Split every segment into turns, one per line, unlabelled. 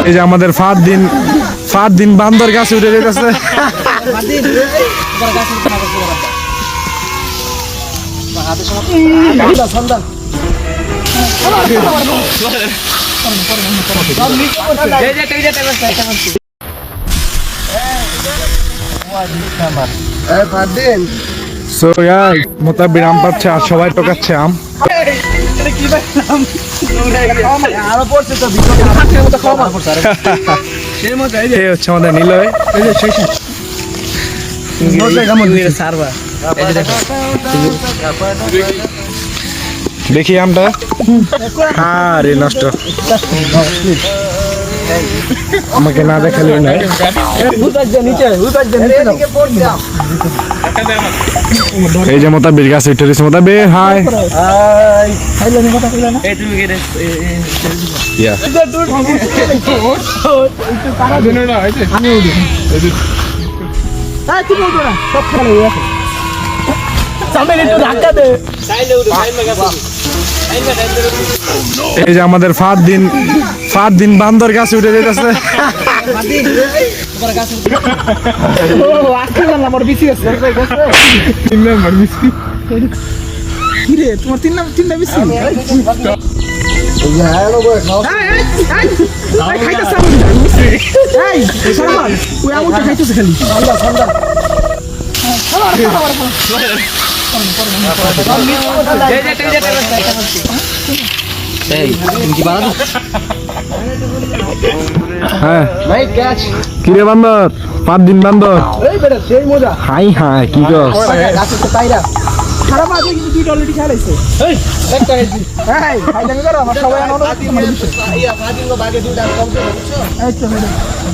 এই যে আমাদের ফার দিন ফার দিন বান্দর গাছে উঠে যেতেছে। মোতাবির আম পাচ্ছে আর সবাই টোকাচ্ছে আম।
আরও এই
হচ্ছে আমাদের নিলয়
দেখো
আমটা। আরে নষ্ট। আমাকে না দেখালে নাই
উতার যে নিচে বীর গাছ উঠে নাও
এই বীর হাই
এই
ইয়া
হয়ে সামনে একটু ধাক্কা দে
এই যে আমাদের ফার দিন ফার দিন বান্দর গাছে উঠে যেতেছে
তোমার তিন নাম তিনটা বিসি খাইতেছে খালি।
এই যে এই যে এই তুমি কি বানাতো
হ্যাঁ
ভাই ক্যাচ
কি রে বান্দর পাঁচ দিন বান্দর হাই হাই কি
তাইরা খারাপ আছে কিন্তু দুইটা অলরেডি খেলাইছে এই একটা হেডি এই খাইতে করো আমার সবাই আনন্দ তোমার
ইয়া ফাদিন গো বাগে দুইটা কম তো বুঝছ
এই তো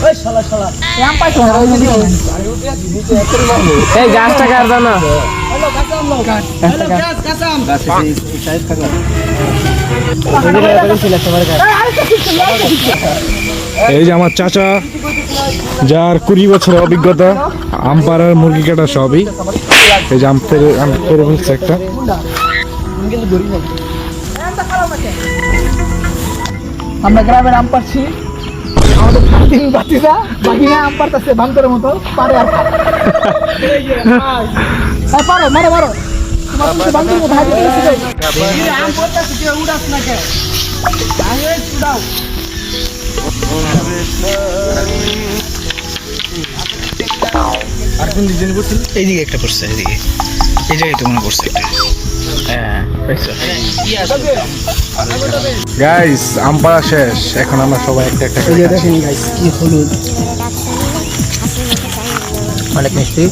এই শালা শালা। এই আম পাইছো না ওই
এই গাছটা কার জানো?
হ্যালো কাঁচাম লো হ্যালো গাছ কাঁচাম
গাছে এই সাইজ থাকা
এই যে আমার চাচা যার কুড়ি বছরের অভিজ্ঞতা আম পাড়ার মুরগি কাটা সবই। এই যে আম পেরে, আম একটা।
আমরা গ্রামের আম পাচ্ছি আমাদের আম মতো পারে। আর
কোন ডিজাইন করছিল এইদিকে একটা পড়ছে এইদিকে। এই জায়গায় তো মনে পড়ছে একটা। হ্যাঁ
গাইস আম পাড়া শেষ। এখন আমরা সবাই একটা একটা করে
দেখেন গাইস কি হলুদ।
অনেক মিষ্টি।